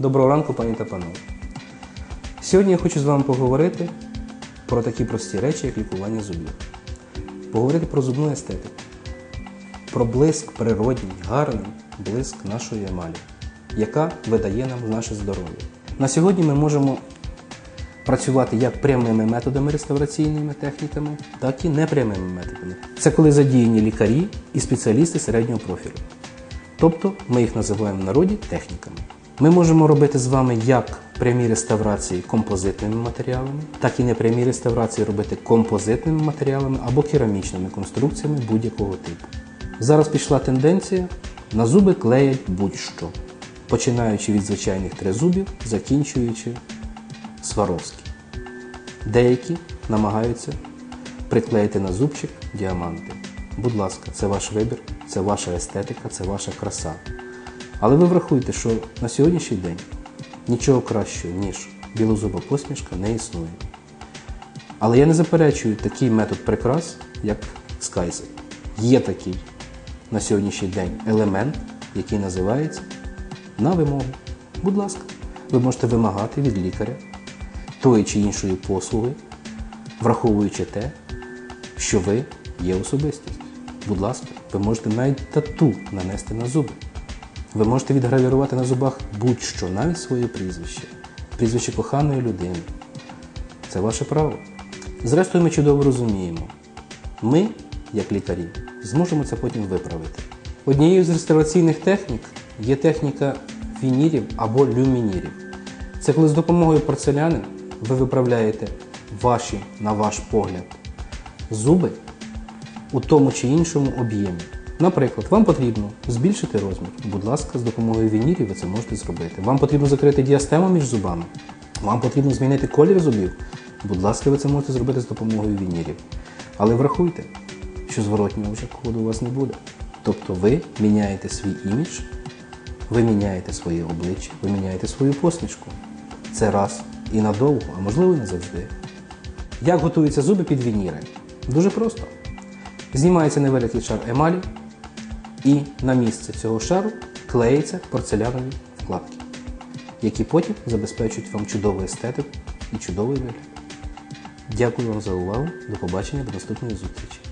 Доброго ранку, пані та панове. Сьогодні я хочу з вами поговорити про такі прості речі, як лікування зубів. Поговорити про зубну естетику, про блиск природній, гарний блиск нашої емалі, яка видає нам наше здоров'я. На сьогодні ми можемо працювати як прямими методами реставраційними техніками, так і непрямими методами. Це коли задіяні лікарі і спеціалісти середнього профілю. Тобто ми їх називаємо в народі техніками. Ми можемо робити з вами як прямі реставрації композитними матеріалами, так і непрямі реставрації робити композитними матеріалами або керамічними конструкціями будь-якого типу. Зараз пішла тенденція на зуби клеять будь-що, починаючи від звичайних тризубів, закінчуючи Сваровські. Деякі намагаються приклеїти на зубчик діаманти. Будь ласка, це ваш вибір, це ваша естетика, це ваша краса. Але ви врахуйте, що на сьогоднішній день нічого кращого, ніж білозуба посмішка, не існує. Але я не заперечую такий метод прикрас, як скайзер. Є такий на сьогоднішній день елемент, який називається на вимогу. Будь ласка, ви можете вимагати від лікаря тої чи іншої послуги, враховуючи те, що ви є особистість. Будь ласка, ви можете навіть тату нанести на зуби. Ви можете відгравірувати на зубах будь-що, навіть своє прізвище, прізвище коханої людини. Це ваше право. Зрештою, ми чудово розуміємо. Ми, як лікарі, зможемо це потім виправити. Однією з реставраційних технік є техніка вінірів або люмінірів. Це коли з допомогою порцеляни ви виправляєте ваші, на ваш погляд, зуби у тому чи іншому об'ємі. Наприклад, вам потрібно збільшити розмір. Будь ласка, з допомогою вінірів ви це можете зробити. Вам потрібно закрити діастему між зубами. Вам потрібно змінити колір зубів. Будь ласка, ви це можете зробити з допомогою вінірів. Але врахуйте, що зворотнього вже ходу у вас не буде. Тобто ви міняєте свій імідж, ви міняєте своє обличчя, ви міняєте свою посмішку. Це раз і надовго, а можливо і назавжди. Як готуються зуби під вініри? Дуже просто. Знімається невеликий шар емалі, і на місце цього шару клеїться порцелянові вкладки, які потім забезпечують вам чудову естетику і чудовий вигляд. Дякую вам за увагу. До побачення до наступної зустрічі.